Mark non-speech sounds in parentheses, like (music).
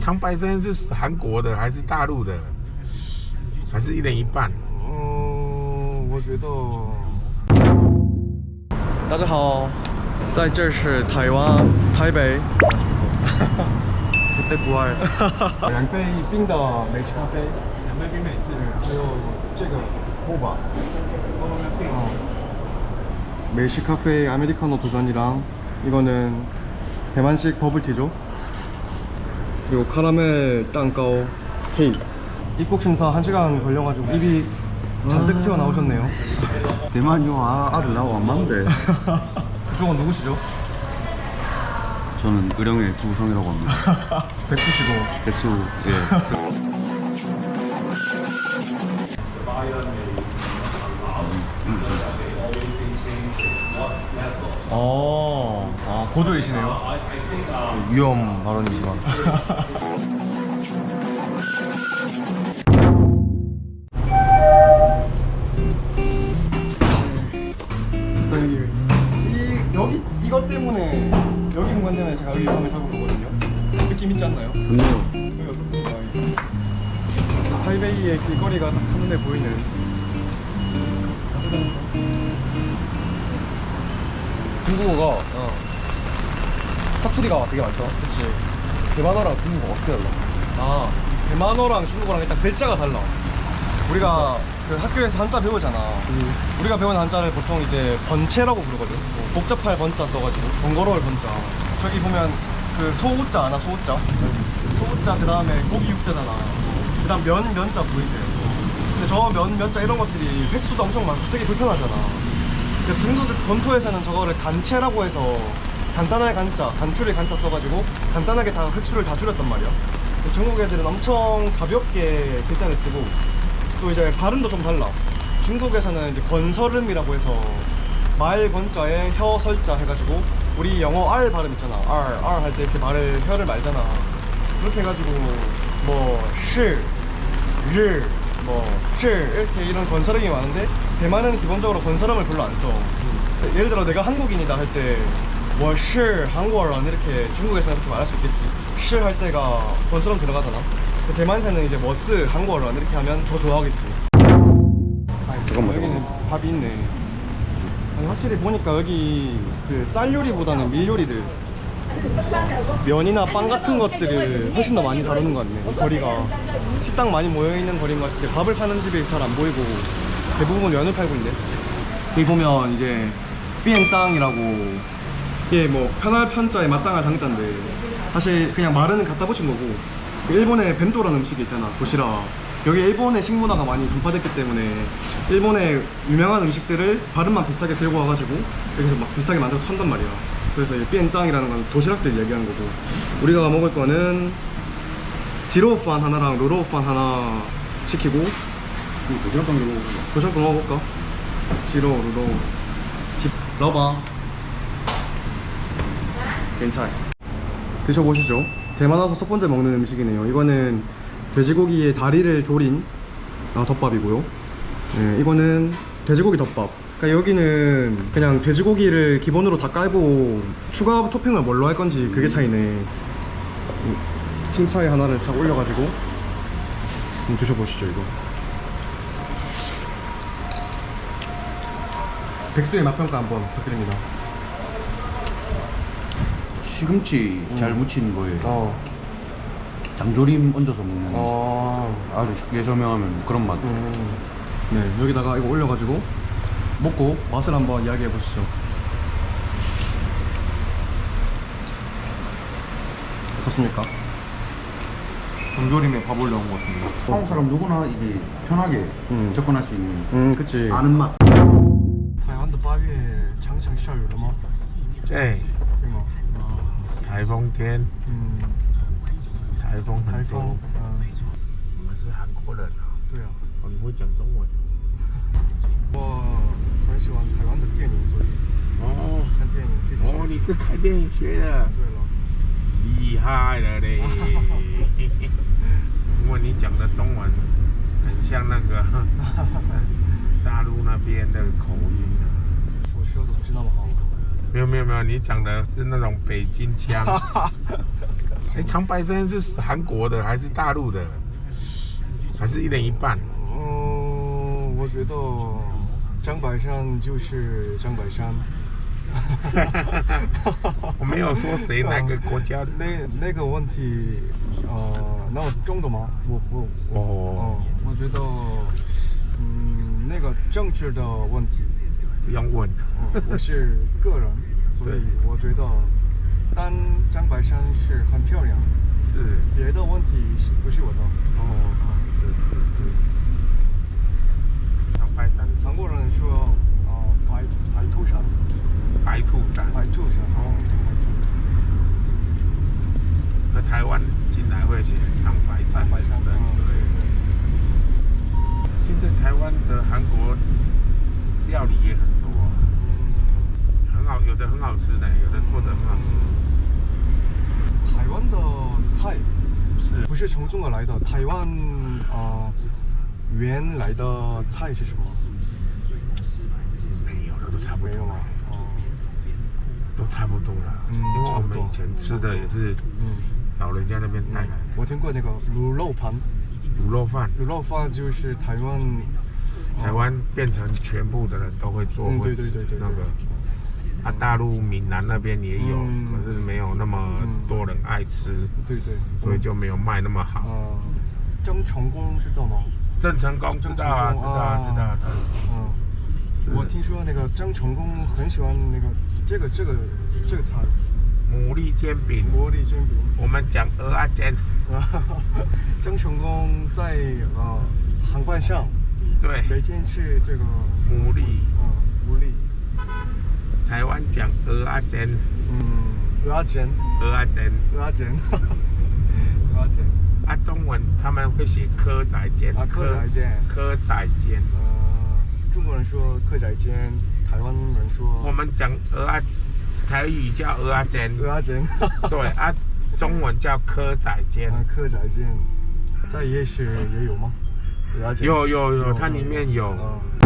长白山是韩国的还是大陆的？还是一人一半？嗯，我觉得。大家好，在这是台湾台北。(laughs) 绝对不爱。两杯冰的美式咖啡，两杯冰美式，还有这个호박。 美式카페 아메리카노 두 잔이랑 이거는 대만식 버블티죠. 그리고 카라멜 땅가오 케이크. 입국 심사 1시간 걸려가지고 입이 잔뜩 튀어나오셨네요. 대만 요 아, 아들 나와 안 맞는데 (laughs) 그쪽은 누구시죠? 저는 의령의 구성이라고 합니다 (laughs) 백수시고. 백수 예 고조이시네요. 위험 발언이지만. 이, 여기, 이것 때문에, 여기 공간 때문에 제가 여기 방을 잡은 거거든요. 느낌 있지 않나요? 좋네요 여기 어떻습니까? 여기? 타이베이의 길거리가 딱 한눈에 보이는 중국어가 어. 사투리가 되게 많죠. 그치. 대만어랑 중국어 어떻게 달라? 아. 대만어랑 중국어랑 일단 글자가 달라. 우리가 그 학교에서 한자 배우잖아. 우리가 배운 한자를 보통 이제 번체라고 부르거든. 복잡할 번자 써가지고 번거로울 번자. 저기 보면 그 소우자 아나 소우자? 소우자 그 다음에 고기 육자잖아. 그 다음 면 면자 보이지? 근데 저 면 면자 이런 것들이 획수도 엄청 많고 쓰기 불편하잖아. 그 중국 본토에서는 저거를 간체라고 해서 간단하게 간자, 간추리 간자 써가지고 간단하게 다 획수를 다 줄였단 말이야. 중국 애들은 엄청 가볍게 글자를 쓰고 또 이제 발음도 좀 달라. 중국에서는 이제 건설음이라고 해서 말 건자에 혀 설자 해가지고 우리 영어 R 발음 있잖아. R, R 할 때 이렇게 말을 혀를 말잖아. 그렇게 해가지고 뭐 시, 르, 뭐, 쯔 이렇게 이런 건설음이 많은데 대만은 기본적으로 건설음을 별로 안 써. 예를 들어 내가 한국인이다 할 때 뭐, 시, 한국어란 이렇게 중국에서는 그렇게 말할 수 있겠지. 시할 때가 건설음 들어가잖아. 근데 대만에서는 이제 뭐스, 한국어란 이렇게 하면 더 좋아하겠지. 잠깐만, 여기는 밥이 있네. 아니, 확실히 보니까 여기 그 쌀 요리보다는 밀 요리들 면이나 빵 같은 것들을 훨씬 더 많이 다루는 것 같네. 이 거리가 식당 많이 모여 있는 거리인 것 같은데 밥을 파는 집이 잘 안 보이고 대부분 면을 팔고 있는데. 여기 보면 이제 삐엔땅이라고 이게 뭐 편할 편자에 마땅할 장자인데 사실 그냥 말은 갖다 붙인 거고 그 일본의 벤도라는 음식이 있잖아 도시락. 여기 일본의 식문화가 많이 전파됐기 때문에 일본의 유명한 음식들을 발음만 비슷하게 들고 와가지고 여기서 막 비슷하게 만들어서 판단 말이야. 그래서 이 삐엔땅이라는 건 도시락들 얘기하는 거고. 우리가 먹을 거는 지로우판 하나랑 로로우판 하나 시키고 도시락빵 이거 도시락도 먹어볼까? 지로 로로 집 러바 괜찮아 드셔보시죠. 대만 와서 첫 번째 먹는 음식이네요. 이거는 돼지고기의 다리를 조린 아, 덮밥이고요. 네, 이거는 돼지고기 덮밥. 그러니까 여기는 그냥 돼지고기를 기본으로 다 깔고 추가 토핑을 뭘로 할 건지 그게 차이네. 음, 칭차에 하나를 딱 올려가지고 한번 드셔보시죠 이거. 백수의 맛평가 한번 부탁드립니다 시금치 잘 무친 거에 어. 장조림 얹어서 먹는 어. 아주 쉽게 설명하면 그런 맛 음. 네, 여기다가 이거 올려가지고 먹고 맛을 한번 이야기해 보시죠. 어떻습니까? 정조림에 밥 올려온 것 같습니다. 한국 사람 누구나 이게 편하게 음. 접근할 수 있는 음, 그치. 아는 맛 台湾的八月常常下雨了吗？哎，对吗？ 台风天，嗯，台风台风，嗯，我们是韩国人啊，对啊，哦，你会讲中文？(laughs) 我很喜欢台湾的电影，所以。哦。看电影这哦，你是看电影学的，对了，厉害了嘞！(laughs) 因为你讲的中文很像那个 (laughs) 大陆那边的口音啊。我说的不是那么好。没有没有没有，你讲的是那种北京腔。(laughs) 哎，长白山是韩国的还是大陆的？还是一人一半？嗯，我觉得长白山就是长白山。(laughs) 我没有说谁哪个国家的。那那个问题，呃，那我中的吗？我我哦哦，我觉得，嗯，那个政治的问题，不用问。嗯，我是个人，(laughs) 所以我觉得，单张白山是很漂亮，是别的问题是不是我的？哦，是是是。长白山韩国人说，哦、白白兔山，白兔山，白兔山，哦，那台湾进来会写长白山。白山，对嗯，对。现在台湾的韩国料理也很多，嗯很好，有的很好吃的，有的做的很好吃。台湾的菜是不是从中国来的？台湾啊、呃原来的菜是什么？没有了，都差不多了都差不多了。嗯因为我们以前吃的也是嗯，老人家那边带来的我听过那个卤肉盘，卤肉饭，卤肉饭就是台湾，台湾变成全部的人都会做，嗯会吃那个。啊，大陆闽南那边也有，嗯。可是没有那么多人爱吃，对对，所以就没有卖那么好。呃，郑成功是道吗？郑成功知道啊，知道啊，知道啊。嗯，我听说那个郑成功很喜欢那个这个这个这个菜，牡蛎煎饼，牡蛎煎饼。我们讲鹅啊煎，(laughs) 郑成功在呃航班上对，每天去这个牡蛎，嗯无力。台湾讲鹅啊煎，嗯鹅啊煎。鹅啊煎，鹅啊煎。(laughs) 鹅啊煎。啊，中文他们会写蚵仔煎，啊蚵仔煎。蚵仔煎。呃中国人说蚵仔煎，台湾人说我们讲鹅啊，台语叫鹅啊煎，鹅啊煎，(laughs) 对啊，中文叫蚵仔煎。啊蚵仔煎。在夜市也有吗？有有有，它里面有。嗯